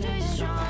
strong.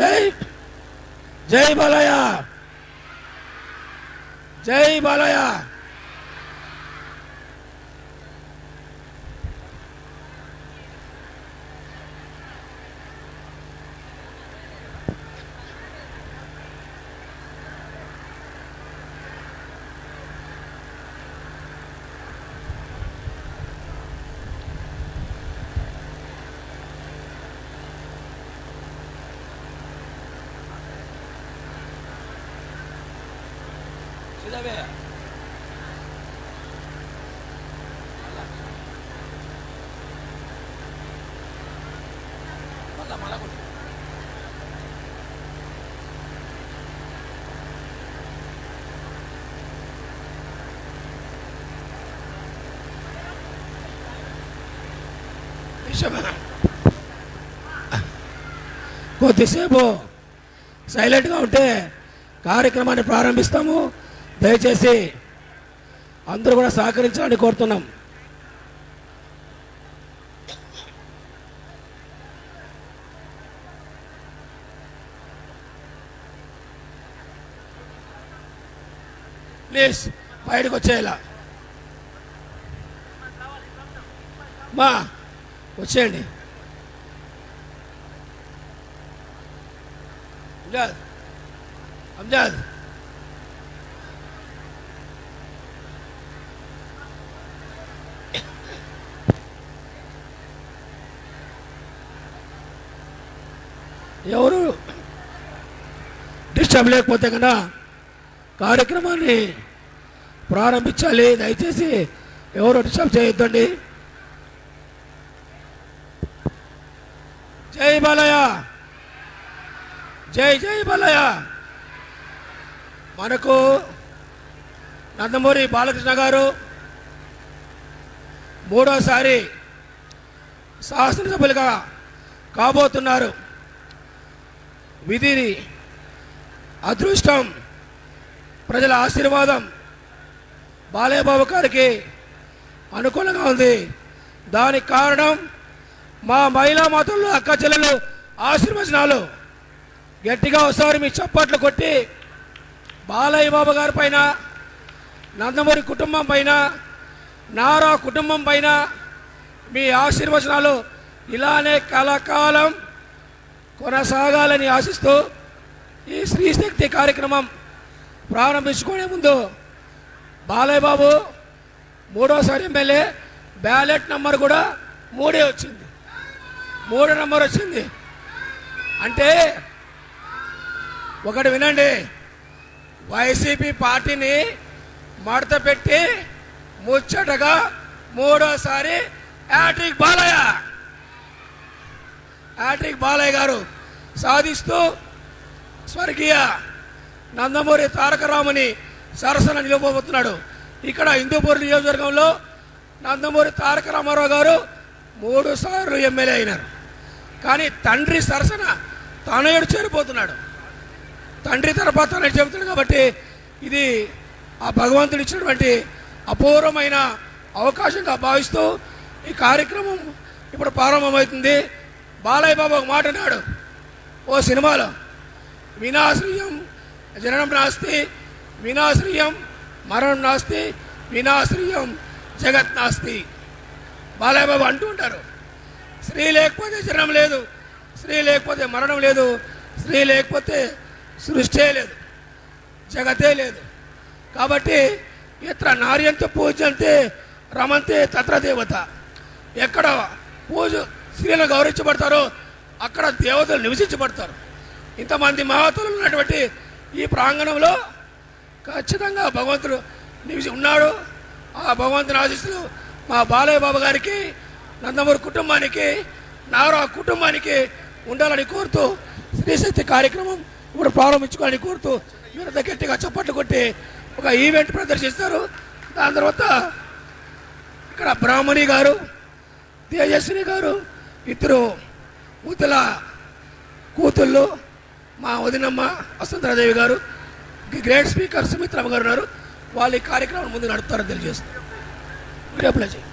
జై జై బాలయ్య. జై బాలయ్య. కొద్దిసేపు సైలెంట్గా ఉంటే కార్యక్రమాన్ని ప్రారంభిస్తాము. దయచేసి అందరూ కూడా సహకరించాలని కోరుతున్నాం. ప్లీజ్ బయటకు వచ్చేయాల? మా వచ్చేయండి. అంజాద్ అంజాద్ ఎవరు? డిస్టర్బ్ లేకపోతే కన్నా కార్యక్రమాన్ని ప్రారంభించాలి. దయచేసి ఎవరు డిస్టర్బ్ చేయొద్దండి. జై బాలయ్య! జై జై బాలయ్య! మనకు నందమూరి బాలకృష్ణ గారు మూడోసారి శాసనసభ్యులుగా కాబోతున్నారు. విధిని అదృష్టం ప్రజల ఆశీర్వాదం బాలయ్య బాబు గారికి అనుకూలంగా ఉంది. దానికి కారణం మా మహిళా మాతలు అక్క చెల్లెలు ఆశీర్వచనాలు. గట్టిగా ఒకసారి మీ చప్పట్లు కొట్టి బాలయ్య బాబు గారి పైన నందమూరి కుటుంబం పైన నారా కుటుంబం పైన మీ ఆశీర్వచనాలు ఇలానే కలకాలం కొనసాగాలని ఆశిస్తూ ఈ శ్రీశక్తి కార్యక్రమం ప్రారంభించుకునే ముందు బాలయ్య బాబు మూడోసారి ఎమ్మెల్యే బ్యాలెట్ నెంబర్ కూడా మూడే వచ్చింది. మూడో నెంబర్ వచ్చింది. అంటే ఒకటి వినండి. వైసీపీ పార్టీని మడత పెట్టి ముచ్చటగా మూడోసారి యాట్రిక్ బాలయ్య. యాట్రిక్ బాలయ్య గారు సాధిస్తూ స్వర్గీయ నందమూరి తారక రాముని సరసన నిలబోతున్నాడు ఇక్కడ హిందూపూర్ నియోజకవర్గంలో నందమూరి తారక రామారావు గారు మూడు సార్లు ఎమ్మెల్యే అయినారు. కానీ తండ్రి సరసన తనయుడు చేరిపోతున్నాడు. తండ్రి తర్వాత తనయుడు చెబుతున్నాడు కాబట్టి ఇది ఆ భగవంతుడు ఇచ్చినటువంటి అపూర్వమైన అవకాశంగా భావిస్తూ ఈ కార్యక్రమం ఇప్పుడు ప్రారంభమవుతుంది. బాలయ్య బాబు ఒక మాట అన్నాడు ఓ సినిమాలో వినాశనం జననం నాస్తి వినాశ్రయం మరణం నాస్తి వినాశ్రయం జగత్ నాస్తి. బాలయ్యబాబు అంటూ ఉంటారు స్త్రీ లేకపోతే జనం లేదు స్త్రీ లేకపోతే మరణం లేదు స్త్రీ లేకపోతే సృష్టే లేదు జగతే లేదు. కాబట్టి ఇతర నార్యంత పూజంతే రమంతే తత్ర దేవత. ఎక్కడ పూజ స్త్రీలు గౌరవించబడతారో అక్కడ దేవతలు నివసించబడతారు. ఇంతమంది మహాతలు ఉన్నటువంటి ఈ ప్రాంగణంలో ఖచ్చితంగా భగవంతుడు నిలిచి ఉన్నాడు. ఆ భగవంతుని ఆశీస్సులు మా బాలయ్య బాబు గారికి నందమూరి కుటుంబానికి నారా కుటుంబానికి ఉండాలని కోరుతూ శ్రీశక్తి కార్యక్రమం ఇప్పుడు ప్రారంభించుకోవాలని కోరుతూ మీరు గట్టిగా చప్పట్లు కొట్టి ఒక ఈవెంట్ ప్రదర్శిస్తారు. దాని తర్వాత ఇక్కడ బ్రాహ్మణి గారు తేజస్విని గారు ఇద్దరు ముద్దుల కూతుళ్ళు మా వదినమ్మ వసుంధరాదేవి గారు గ్రేట్ స్పీకర్ సుమిత్రమ్మ గారు ఉన్నారు. వాళ్ళు ఈ కార్యక్రమం ముందు నడుపుతారని తెలియజేస్తున్నారు వీడియో ప్లే చేయండి